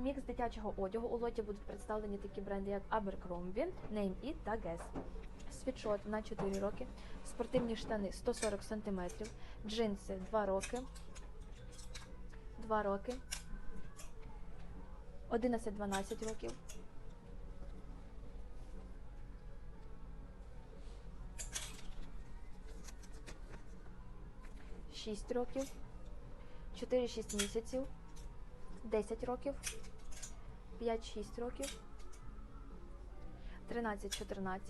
Мікс дитячого одягу. У лоті будуть представлені такі бренди, як Abercrombie, Name It та Guess. Світшот на 4 роки, спортивні штани 140 см, джинси 2 роки, 2 роки, 11-12 років. Шість років, 4-6 місяців, 10 років, 5-6 років, 13-14,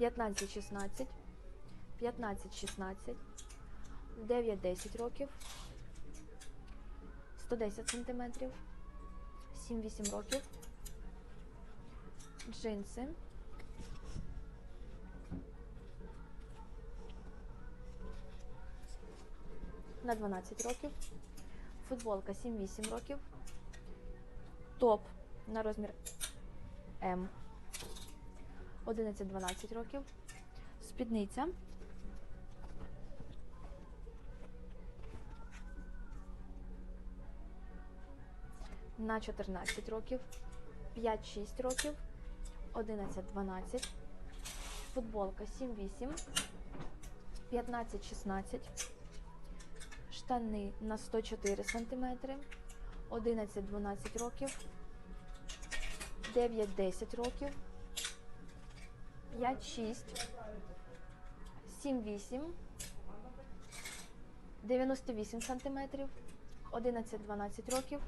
15-16, 15-16, 9-10 років, 110 сантиметрів, 7-8 років, джинси, на 12 років, футболка 7-8 років, топ на розмір М. 11-12 років, спідниця. На 14 років, 5-6 років, 11-12, футболка 7-8, 15-16, штани на 104 см, 11-12 років, 9-10 років, 5-6, 7-8, 98 см, 11-12 років,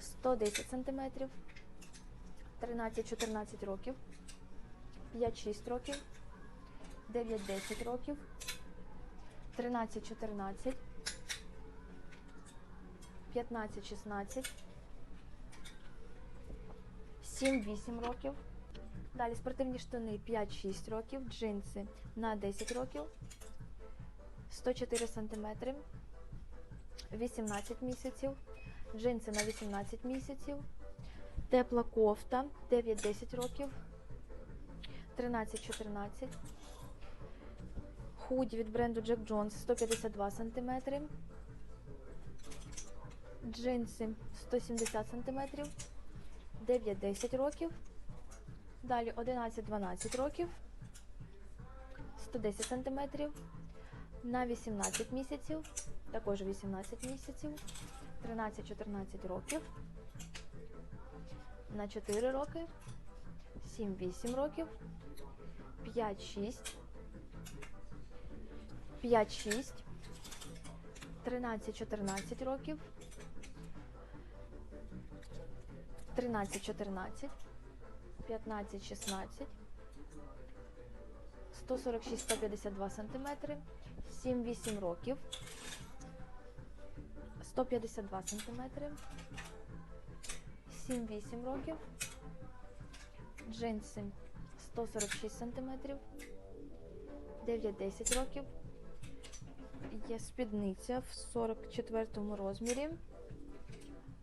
110 см, 13-14 років, 5-6 років, 9-10 років, 13-14, 15-16, 7-8 років. Далі спортивні штани 5-6 років, джинси на 10 років, 104 см, 18 місяців, джинси на 18 місяців, тепла кофта 9-10 років, 13-14, худі від бренду Jack Jones 152 см, джинси 170 см, 9-10 років. Далі 11-12 років, 110 см, на 18 місяців, також 18 місяців, 13-14 років, на 4 роки, 7-8 років, 5-6, 5-6, 13-14 років, 13-14, 15-16, 146-152 см, 7-8 років, 152 см, 7-8 років, джинси. 146 см, 9-10 років, є спідниця в 44 розмірі,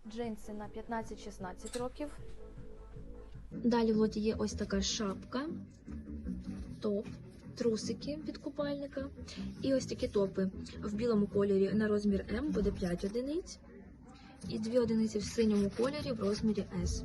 джинси на 15-16 років. Далі в лоті є ось така шапка, топ, трусики від купальника. І ось такі топи в білому кольорі на розмір М буде 5 одиниць. І 2 одиниці в синьому кольорі в розмірі S.